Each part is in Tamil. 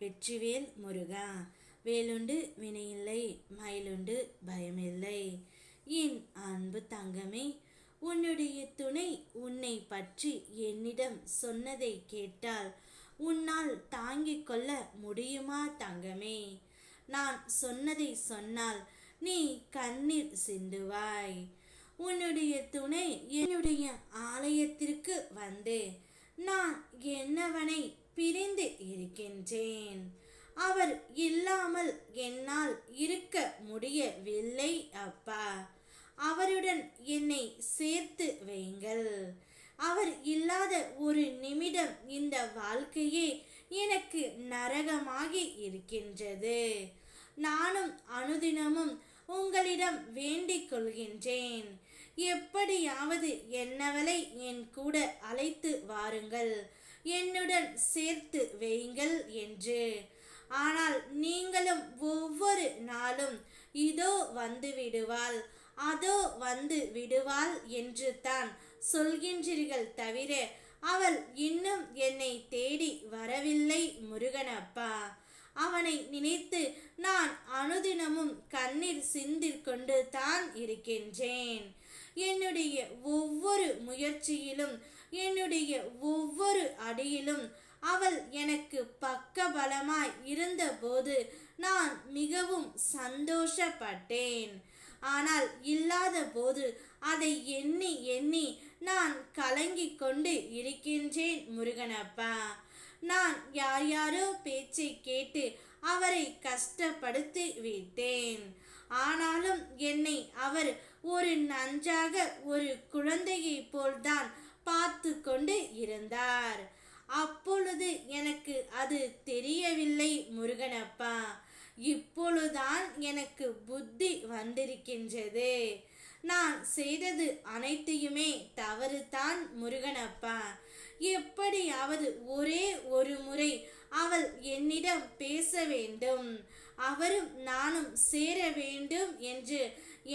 வெற்றிவேல் முருகா. வேலுண்டு வினையில்லை மயிலுண்டு பயமில்லை. என் அன்பு தங்கமே உன்னுடைய துணை உன்னை பற்றி என்னிடம் சொன்னதை கேட்டால் உன்னால் தாங்கிக் கொள்ள முடியுமா தங்கமே? நான் சொன்னதை சொன்னால் நீ கண்ணீர் சிந்துவாய். உன்னுடைய துணை என்னுடைய ஆலயத்திற்கு வந்து நான் என்னவனை பிரிந்து இருக்கின்றேன். அவர் இல்லாமல் என்னால் இருக்க முடியவில்லை அப்பா. அவருடன் என்னை சேர்த்து வையுங்கள். அவர் இல்லாத ஒரு நிமிடம் இந்த வாழ்க்கையே எனக்கு நரகமாகி இருக்கின்றது. நானும் அனுதினமும் உங்களிடம் வேண்டிக் கொள்கின்றேன். எப்படியாவது என்னவளை என் கூட அழைத்து வாருங்கள். என்னுடன் சேர்த்து வையுங்கள் என்று. ஆனால் நீங்களும் ஒவ்வொரு நாளும் இதோ வந்து விடுவாள் அதோ வந்து விடுவாள் என்று தான் சொல்கின்றீர்கள் தவிர அவள் இன்னும் என்னை தேடி வரவில்லை முருகனப்பா. அவனை நினைத்து நான் அனுதினமும் கண்ணீர் சிந்திக்கொண்டு தான் இருக்கின்றேன். என்னுடைய ஒவ்வொரு முயற்சியிலும் என்னுடைய ஒவ்வொரு அடியிலும் அவள் எனக்கு பக்கபலமாய் இருந்தபோது நான் மிகவும் சந்தோஷப்பட்டேன். ஆனால் இல்லாத போது அதை எண்ணி எண்ணி நான் கலங்கிக் கொண்டு இருக்கின்றேன் முருகனப்பா. நான் யார் யாரோ பேச்சை கேட்டு அவரை கஷ்டப்படுத்தி விட்டேன். ஆனாலும் என்னை அவர் ஒரு நஞ்சாக ஒரு குழந்தையைப் போல்தான் பார்த்து கொண்டு இருந்தார். அப்பொழுது எனக்கு அது தெரியவில்லை முருகனப்பா. இப்பொழுதுதான் எனக்கு புத்தி வந்திருக்கின்றது. நான் செய்தது அனைத்தையுமே தவறுதான் முருகனப்பா. எப்படியாவது ஒரே ஒரு முறை அவள் என்னிடம் பேச வேண்டும். அவரும் நானும் சேர வேண்டும் என்று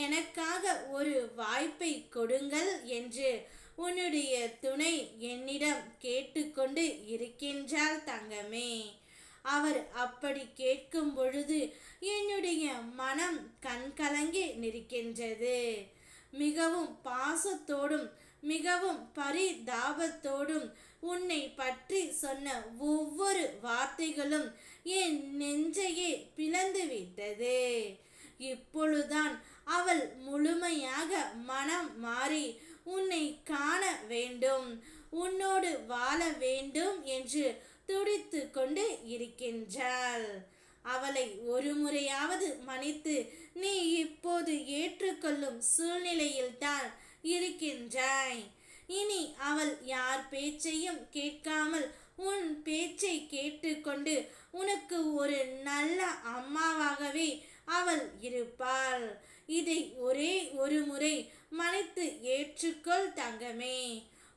எனக்காக ஒரு வாய்ப்பை கொடுங்கள் என்று உன்னுடைய துணை என்னிடம் கேட்டுக்கொண்டு இருக்கின்றாள் தங்கமே. அவர் அப்படி கேட்கும் பொழுது என்னுடைய மனம் கண்கலங்கி நிற்கின்றது. மிகவும் பாசத்தோடும் மிகவும் பரிதாபத்தோடும் உன்னை பற்றி சொன்ன ஒவ்வொரு வார்த்தைகளும் என் நெஞ்சையே பிளந்து விட்டது இப்பொழுதுதான் அவள் முழுமையாக மனம் மாறி உன்னை காண வேண்டும் உன்னோடு வாழ வேண்டும் என்று துடித்து கொண்டு இருக்கின்றாள். அவளை ஒரு முறையாவது மன்னித்து நீ இப்போது ஏற்றுக்கொள்ளும் சூழ்நிலையில்தான் இருக்கின்றாய். இனி அவள் யார் பேச்சையும் கேட்காமல் உன் பேச்சை கேட்டுக்கொண்டு உனக்கு ஒரு நல்ல அம்மாவாகவே அவள் இருப்பாள். இதை ஒரே ஒரு முறை மனைத்து ஏற்றுக்கொள் தங்கமே.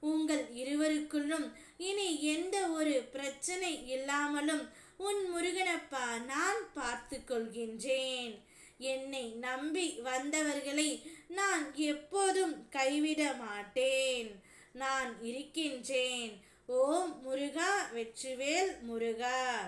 உங்கள் இருவருக்குள்ளும் இனி எந்த ஒரு பிரச்சனை இல்லாமலும் உன் முருகனப்பா நான் பார்த்து கொள்கின்றேன் என்னை நம்பி வந்தவர்களை நான் எப்போதும் கைவிட மாட்டேன். நான் இருக்கின்றேன். ஓம் முருகா வெற்றிவேல் முருகா.